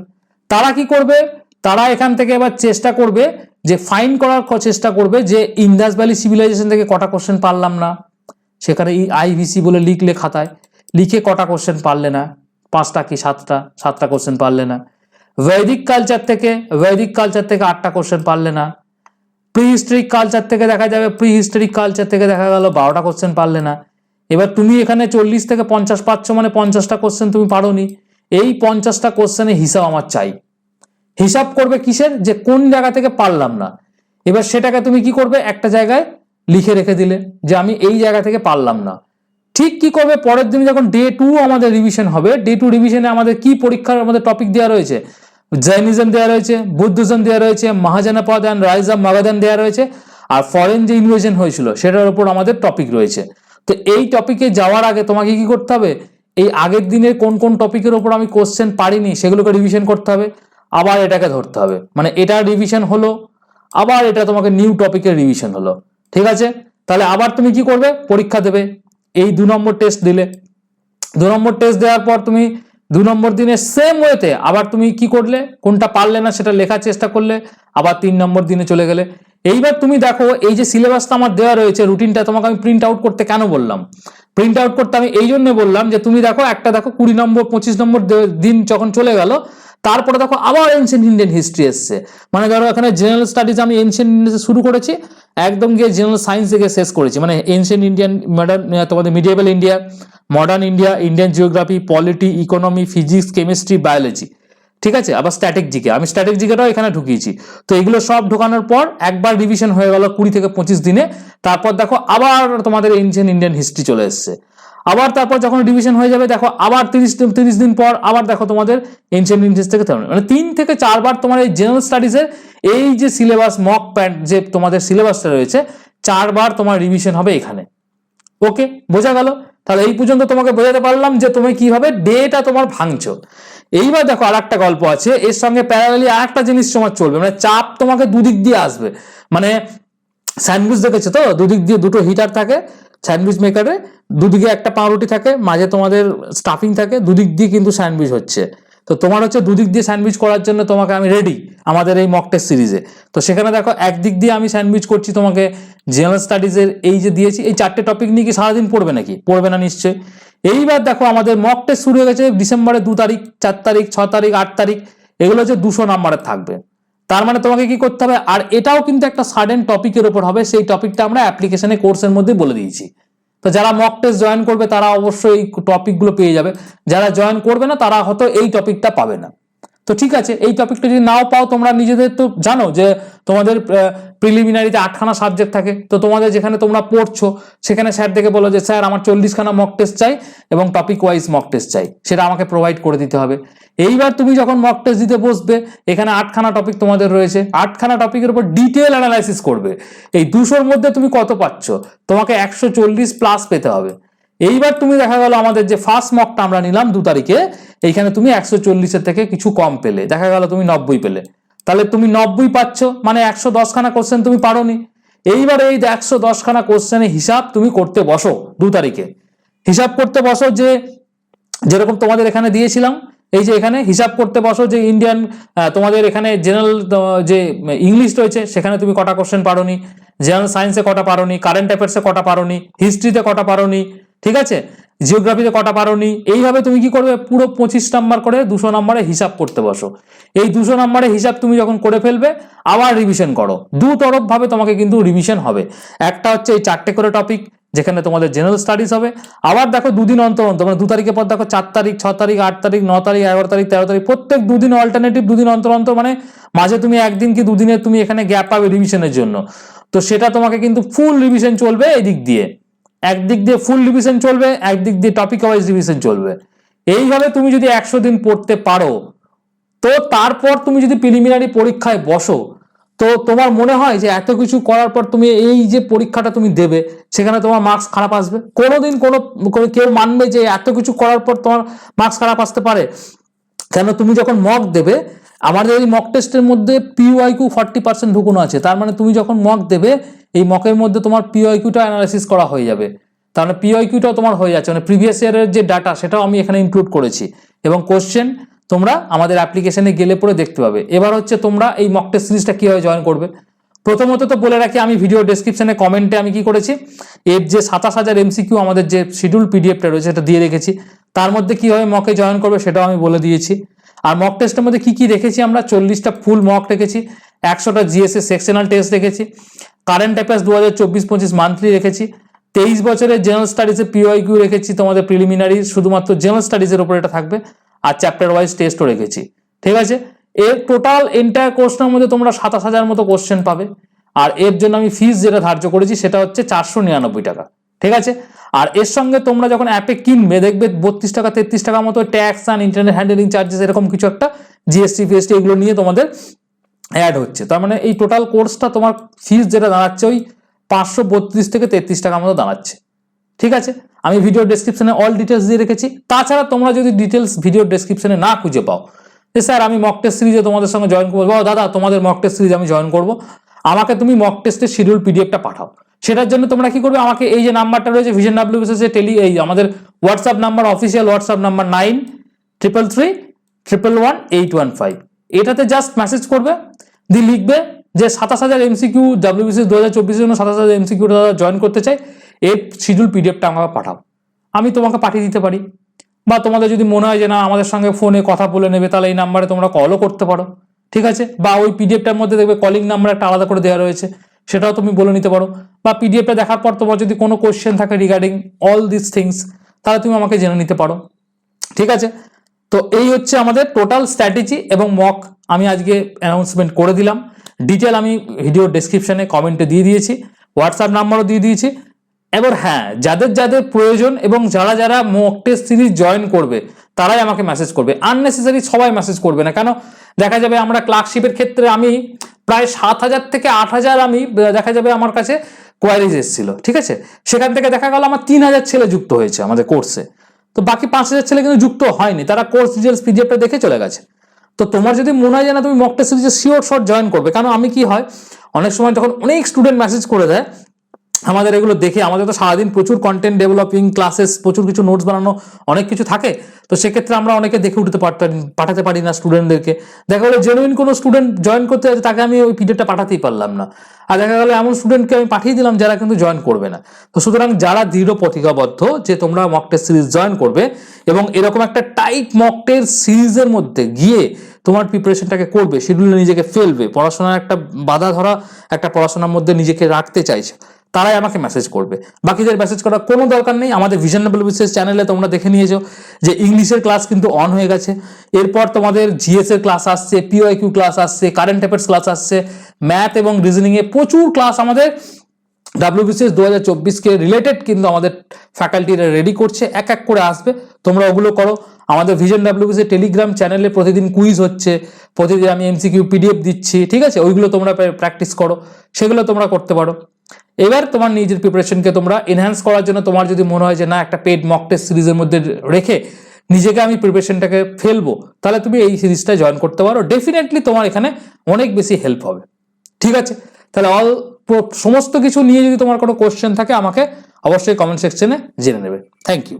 তারা কি করবে? তারা এখান থেকে এবার চেষ্টা করবে যে ফাইন করার চেষ্টা করবে যে ইন্দাস ভ্যালি সিভিলাইজেশন থেকে কটা কোশ্চেন পারলাম না। সেখানে আইভিসি বলে লিখলে খাতায়। লিখে কটা কোশ্চেন পারলে না? পাঁচটা কি সাতটা? সাতটা কোশ্চেন পারলে না। বৈদিক কালচার থেকে বৈদিক কালচার থেকে আটটা কোশ্চেন পারলে না। প্রি হিস্টরিক কালচার থেকে দেখা যাবে প্রি হিস্টরিক কালচার থেকে দেখা গেল বারোটা কোশ্চেন পারলে না। এবার তুমি এখানে চল্লিশ থেকে পঞ্চাশ পাচ্ছ মানে পঞ্চাশটা কোশ্চেন তুমি পারোনি। এই পঞ্চাশটা কোশ্চেনের হিসাব আমার চাই। হিসাব করবে কিসের? যে কোন জায়গা থেকে পারলাম না। এবার সেটাকে তুমি কি করবে? একটা জায়গায় লিখে রেখে দিলে যে আমি এই জায়গা থেকে পারলাম না। ঠিক কি করবে? পরের দিন যখন ডে টু আমাদের রিভিশন হবে ডে টু রিভিশনে আমাদের কি পরীক্ষার আমাদের টপিক দেওয়া রয়েছে? জৈনিজম দেওয়া রয়েছে বুদ্ধিজম দেওয়া রয়েছে মহাজনপদ অ্যান্ড রাইজ মাগাদান দেওয়া রয়েছে, আর ফরেন যে ইনভেশন হয়েছিল, সেটার উপর আমাদের টপিক রয়েছে। তো এই টপিকে যাওয়ার আগে তোমাকে কি করতে হবে? এই আগের দিনের কোন কোন টপিকের উপর আমি কোশ্চেন পারিনি, সেগুলোকে রিভিশন করতে হবে। আবার এটাকে ধরতে হবে। মানে এটা রিভিশন হলো, আবার এটা তোমাকে নিউ টপিকের রিভিশন হলো। ঠিক আছে? তাহলে আবার তুমি কি করবে? পরীক্ষা দেবে। এই দু নম্বর টেস্ট দিলে। দু নম্বর টেস্ট দেওয়ার পর তুমি দু নম্বর দিনে সেম ওয়েতে আবার তুমি কি করলে? কোনটা পারলে না সেটা লেখার চেষ্টা করলে, আবার তিন নম্বর দিনে চলে গেলে। এইবার তুমি দেখো, এই যে সিলেবাসটা আমার দেওয়া রয়েছে রুটিনটা তোমাকে আমি প্রিন্ট আউট করতে কেন বললাম? প্রিন্ট আউট করতে আমি এই জন্য বললাম যে, তুমি দেখো একটা দেখো কুড়ি নম্বর, পঁচিশ নম্বর দিন যখন চলে গেল তারপরে দেখো আবার এনশিয়েন্ট ইন্ডিয়ান হিস্ট্রি এসছে। মানে ধরো এখানে জেনারেল স্টাডিজ আমি এনশিয়েন্ট ইন্ডিয়ান শুরু করেছি, একদম গিয়ে জেনারেল সায়েন্স থেকে শেষ করেছি। মানে এনশিয়েন্ট ইন্ডিয়ান মডার্ন তোমাদের medieval India modern India Indian geography polity economy physics chemistry biology ঠিক আছে? আবার স্ট্যাটিক জিকে। আমি স্ট্যাটিক জিকেটাও এখানে ঢুকিয়েছি। তো এগুলো সব ঢোকানোর পর একবার রিভিশন হয়ে গেল কুড়ি থেকে পঁচিশ দিনে। তারপর দেখো আবার তোমাদের এনশিয়েন্ট ইন্ডিয়ান হিস্ট্রি চলে এসছে। আবার তারপর যখন ডিভিশন হয়ে যাবে, দেখো আবার তিরিশ তিরিশ দিন পর আবার দেখো তোমাদের এনশিয়েন্ট ইন্ডিয়ান থেকে তেমন মানে তিন থেকে চারবার তোমার এই জেনারেল স্টাডিজের এই যে সিলেবাস মক প্যান্ট যে তোমাদের সিলেবাসটা রয়েছে, চারবার তোমার রিভিশন হবে এখানে। ওকে বোঝা গেল? তাহলে এই পর্যন্ত তোমাকে বোঝাতে পারলাম যে তুমি কীভাবে ডেটা তোমার ভাঙছো। এইবার দেখো আর একটা গল্প আছে, এর সঙ্গে প্যারালালি আর একটা জিনিস তোমার চলবে মানে চাপ তোমাকে দুদিক দিয়ে আসবে। মানে স্যান্ডউইচ দেখেছ তো? দুদিক দিয়ে দুটো হিটার থাকে স্যান্ডউইচ মেকারে দুদিকে একটা পাউরুটি থাকে, মাঝে তোমাদের স্টাফিং থাকে, দুদিক দিয়ে কিন্তু স্যান্ডউইচ হচ্ছে। তো তোমার হচ্ছে দুদিক দিয়ে স্যান্ডউইচ করার জন্য তোমাকে আমি রেডি আমাদের এই মক টেস্ট সিরিজে তো সেখানে দেখো একদিক দিয়ে আমি স্যান্ডউইচ করছি তোমাকে জেনারেল স্টাডিজের এই যে দিয়েছি, এই চারটে টপিক নিয়ে কি সারাদিন পড়বে নাকি? পড়বে না নিশ্চয়ই। এইবার দেখো আমাদের মক টেস্ট শুরু হয়ে গেছে ডিসেম্বরের দু তারিখ, চার তারিখ, ছ তারিখ, আট তারিখ, এগুলো হচ্ছে দুশো নাম্বারের থাকবে। তার মানে তোমাকে কি করতে হবে? আর এটাও কিন্তু একটা সাডেন টপিকের উপর হবে। সেই টপিকটা আমরা অ্যাপ্লিকেশনে কোর্সের মধ্যে বলে দিয়েছি। তো যারা মক টেস্ট জয়েন করবে, তারা অবশ্যই এই টপিকগুলো পেয়ে যাবে। যারা জয়েন করবে না, তারা হয়তো এই টপিকটা পাবে না। তো ঠিক আছে, এই টপিকটা যদি নাও পাও, তোমরা নিজেদের তো জানো যে তোমাদের প্রিলিমিনারিতে আটখানা সাবজেক্ট থাকে। তো তোমাদের যেখানে তোমরা পড়ছো, সেখানে স্যার দেখে বলো যে স্যার আমার চল্লিশখানা মক টেস্ট চাই এবং টপিক ওয়াইজ মক টেস্ট চাই। সেটা আমাকে প্রোভাইড করে দিতে হবে। এইবার তুমি যখন মক টেস্ট দিতে বসবে, এখানে আটখানা টপিক তোমাদের রয়েছে। আটখানা টপিকের উপর ডিটেল অ্যানালাইসিস করবে। এই দুশোর মধ্যে তুমি কত পাচ্ছ? তোমাকে একশো চল্লিশ প্লাস পেতে হবে। এইবার তুমি দেখা গেল আমাদের যে ফার্স্ট মকটা আমরা নিলাম দু তারিখে, এইখানে তুমি একশো চল্লিশের থেকে কিছু কম পেলে। দেখা গেল তুমি নব্বই পেলে। তাহলে তুমি নব্বই পাচ্ছ মানে একশো দশখানা কোশ্চেন তুমি পারোনি। এইবার এই একশো দশখানা কোশ্চেনের হিসাব তুমি করতে বসো দু তারিখে। হিসাব করতে বসো যে, যেরকম তোমাদের এখানে দিয়েছিলাম, এই যে এখানে হিসাব করতে বসো যে ইন্ডিয়ান তোমাদের এখানে জেনারেল যে ইংলিশ রয়েছে, সেখানে তুমি কটা কোশ্চেন পারোনি। জেনারেল সায়েন্সে কটা পারোনি কারেন্ট অ্যাফেয়ার্সে কটা পারোনি হিস্ট্রিতে কটা পারোনি ঠিক আছে? জিওগ্রাফিতে কটা পারোনি? এইভাবে তুমি কি করবে? পুরো পঁচিশ নাম্বার করে দুশো নাম্বারে হিসাব করতে বসো। এই দুশো নাম্বারে হিসাব তুমি যখন করে ফেলবে, আবার রিভিশন করো। দু তরফ ভাবে তোমাকে কিন্তু রিভিশন হবে। একটা হচ্ছে এই চারটে করে টপিক যেখানে তোমাদের জেনারেল স্টাডিজ হবে। আবার দেখো দুদিন অন্তর অন্তর মানে দু তারিখের পর দেখো চার তারিখ, ছ তারিখ, আট তারিখ, ন তারিখ, এগারো তারিখ, তেরো তারিখ, প্রত্যেক দুদিন অল্টারনেটিভ দুদিন অন্তর অন্তর মানে মাঝে তুমি একদিন কি দুদিনে তুমি এখানে গ্যাপ পাবে রিভিশনের জন্য। তো সেটা তোমাকে কিন্তু ফুল রিভিশন চলবে এই দিক দিয়ে। একদিক দিয়ে ফুল রিভিশন চলবে, একদিক দিয়ে টপিক ওয়াইজ রিভিশন চলবে। এইভাবে তুমি যদি একশো দিন পড়তে পারো, তো তারপর তুমি যদি প্রিলিমিনারি পরীক্ষায় বসো, তো তোমার মনে হয় যে এত কিছু করার পর তুমি এই যে পরীক্ষাটা তুমি দেবে, সেখানে তোমার মার্কস খারাপ আসবে? কোনোদিন কোনো কোনো কেউ মানবে যে এত কিছু করার পর তোমার মার্কস খারাপ আসতে পারে? কেন? তুমি যখন মক দেবে আমাদের এই মক টেস্টের মধ্যে পিওয়াইকিউ ফর্টি পার্সেন্ট ঢুকুনো আছে, তার মানে তুমি যখন মক দেবে, এই মকের মধ্যে তোমার পিওয়াইকিউটা অ্যানালাইসিস করা হয়ে যাবে। তাহলে পিওয়াই কিউটাও তোমার হয়ে যাচ্ছে মানে প্রিভিয়াস ইয়ারের যে ডাটা সেটাও আমি এখানে ইনক্লুড করেছি। এবং কোশ্চেন তোমরা আমাদের অ্যাপ্লিকেশনে গেলে পরে দেখতে পাবে। এবার হচ্ছে তোমরা এই মক টেস্ট সিরিজটা কীভাবে জয়েন করবে? প্রথমত তো বলে রাখি, আমি ভিডিও ডেসক্রিপশনে কমেন্টে আমি কি করেছি? এর যে সাতাশ হাজার এমসিকিউ আমাদের যে শিডিউল পিডিএফটা রয়েছে, সেটা দিয়ে রেখেছি। তার মধ্যে কীভাবে মকে জয়েন করবে, সেটাও আমি বলে দিয়েছি। আর মক টেস্টের মধ্যে কি কি রেখেছি আমরা? চল্লিশটা ফুল মক রেখেছি, একশোটা জিএসএ সেকশনাল টেস্ট রেখেছি কারেন্ট অ্যাফেয়ার্স দু হাজার চব্বিশ পঁচিশ মান্থলি রেখেছি, তেইশ বছরের জেনারেল স্টাডিজে পিওয়াই কিউ রেখেছি তোমাদের প্রিলিমিনারি শুধুমাত্র জেনারেল স্টাডিজের উপর এটা থাকবে, আর চ্যাপ্টার ওয়াইজ টেস্টও রেখেছি, ঠিক আছে? এর টোটাল এন্টায়ার কোর্সটার মধ্যে তোমরা সাতাশ হাজার মতো কোশ্চেন পাবে, আর এর জন্য আমি ফিস যেটা ধার্য করেছি সেটা হচ্ছে চারশো নিরানব্বই টাকা। ঠিক আছে? আর এর সঙ্গে তোমরা যখন অ্যাপে কিনবে, দেখবে বত্রিশ টাকা, তেত্রিশ টাকা মতো tax and internet handling charges এরকম কিছু একটা জিএসটি ফিএসটি এগুলো নিয়ে তোমাদের অ্যাড হচ্ছে। তার মানে এই টোটাল কোর্সটা তোমার ফিস যেটা দাঁড়াচ্ছে, ওই পাঁচশো বত্রিশ থেকে তেত্রিশ টাকা মতো দাঁড়াচ্ছে। ঠিক আছে? আমি ভিডিও ডেসক্রিপশনে অল ডিটেলস দিয়ে রেখেছি। তাছাড়া তোমরা যদি ডিটেলস ভিডিও ডেসক্রিপশনে না খুঁজে পাও, যে স্যার আমি মক টেস্ট সিরিজে তোমাদের সঙ্গে জয়েন করব দাদা তোমাদের মক টেস্ট সিরিজ আমি জয়েন করব, আমাকে তুমি মক টেস্টের শিডিউল পিডিএফটা পাঠাও। সেটার জন্য তোমরা কি করবে? আমাকে এই যে নাম্বারটা রয়েছে ভিশন ডাব্লিউ বিসেসে টেলি এই আমাদের WhatsApp number official WhatsApp number nine triple three triple one eight one five এটাতে জাস্ট মেসেজ করবে, দিয়ে লিখবে যে সাতাশ হাজার এমসিকিউ ডাব্লিউবিসিএস দু হাজার চব্বিশের জন্য সাতাশ হাজার এমসিকিউ জয়েন করতে চাই এর শিডিউল পিডিএফটা আমাকে পাঠাও। আমি তোমাকে পাঠিয়ে দিতে পারি। বা তোমাদের যদি মনে হয় যে না, আমাদের সঙ্গে ফোনে কথা বলে নেবে, তাহলে এই নাম্বারে তোমরা কলও করতে পারো। ঠিক আছে? বা ওই পিডিএফটার মধ্যে দেখবে কলিং নাম্বার একটা আলাদা করে দেওয়া রয়েছে। সেটাও তুমি বলে নিতে পারো। বা পিডিএফটা দেখার পর তোমার যদি কোনো কোয়েশ্চেন থাকে রিগার্ডিং অল দিস থিংস তাহলে তুমি আমাকে জেনে নিতে পারো। ঠিক আছে? তো এই হচ্ছে আমাদের টোটাল স্ট্র্যাটেজি এবং মক আমি আজকে অ্যানাউন্সমেন্ট করে দিলাম। ডিটেল আমি ভিডিও ডেসক্রিপশনে কমেন্টে দিয়ে দিয়েছি হোয়াটসঅ্যাপ নাম্বারও দিয়ে দিয়েছি। এবার হ্যাঁ যাদের যাদের প্রয়োজন এবং যারা যারা মক টেস্ট সিরিজ জয়েন করবে তারাই আমাকে মেসেজ করবে। আননেসেসারি সবাই মেসেজ করবে না। কেন? দেখা যাবে আমরা ক্লার্কশিপের ক্ষেত্রে আমি প্রায় সাত হাজার থেকে আট হাজার আমি, দেখা যাবে আমার কাছে কোয়ারিজ এসেছিল, ঠিক আছে? সেখান থেকে দেখা গেল আমার তিন হাজার ছেলে যুক্ত হয়েছে আমাদের কোর্সে তো বাকি পাঁচ হাজার ছেলে কিন্তু যুক্ত হয়নি, তারা কোর্স ডিটেলস পিডিএফটা দেখে চলে গেছে। তো তোমার যদি মনে হয় যে না, তুমি mock test sure shot join করবে কারণ আমি কি হয়, অনেক সময় যখন অনেক স্টুডেন্ট মেসেজ করে দেয় আমাদের এগুলো দেখে আমাদের তো সারাদিন প্রচুর কন্টেন্ট ডেভেলপিং ক্লাসেস প্রচুর কিছু নোটস বানানো, অনেক কিছু থাকে। তো সেক্ষেত্রে আমরা অনেকে দেখে উঠতে পারতাম, পাঠাতে পারি না স্টুডেন্টদেরকে দেখা গেলো জেনুইন কোনো স্টুডেন্ট জয়েন করতে আছে তাকে আমি ওই পিডিএফটা পাঠাতেই পারলাম না। আর দেখা গেলো এমন স্টুডেন্টকে আমি পাঠিয়ে দিলাম, যারা কিন্তু জয়েন করবে না। তো সুতরাং যারা দৃঢ় প্রতিজ্ঞাবদ্ধ যে তোমরা মক টেস্ট সিরিজ জয়েন করবে, এবং এরকম একটা টাইট মক টেস্ট সিরিজের মধ্যে গিয়ে তোমার প্রিপারেশনটাকে করবে, শিডিউলে নিজেকে ফেলবে, পড়াশোনার একটা বাধা ধরা, একটা পড়াশোনার মধ্যে নিজেকে রাখতে চাইছে, তারাই আমাকে মেসেজ করবে। বাকিদের মেসেজ করার কোনো দরকার নেই, আমাদের ভিশনেবল বিশেষ চ্যানেলে তোমরা দেখে নিয়েছো যে ইংলিশের ক্লাস কিন্তু অন হয়ে গেছে, এরপর তোমাদের জিএস এর ক্লাস আসছে পিওয়াই কিউ ক্লাস আসছে কারেন্ট অ্যাফেয়ার্স ক্লাস আসছে ম্যাথ এবং রিজনিংয়ে প্রচুর ক্লাস আমাদের ডাব্লিউবিসিএস দু হাজার চব্বিশকে রিলেটেড কিন্তু আমাদের ফ্যাকাল্টিরা রেডি করছে, এক এক করে আসবে। তোমরা ওগুলো করো। আমাদের ভিজন ডাব্লিউবিসি টেলিগ্রাম চ্যানেলে প্রতিদিন কুইজ হচ্ছে, প্রতিদিন আমি এমসিকিউ পিডিএফ দিচ্ছি, ঠিক আছে? ওইগুলো তোমরা প্র্যাকটিস করো, সেগুলো তোমরা করতে পারো। এবার তোমার নিজের প্রিপারেশনকে তোমরা এনহ্যান্স করার জন্য তোমার যদি মনে হয় যে না, একটা পেড মক টেস্ট সিরিজের মধ্যে রেখে নিজেকে আমি প্রিপারেশনটাকে ফেলব, তাহলে তুমি এই সিরিজটা জয়েন করতে পারো। ডেফিনেটলি তোমার এখানে অনেক বেশি হেল্প হবে। ঠিক আছে? তাহলে অল সমস্ত কিছু নিয়ে যদি তোমার কোনো কোশ্চেন থাকে, আমাকে অবশ্যই কমেন্ট সেকশনে জেনে নেবে। Thank you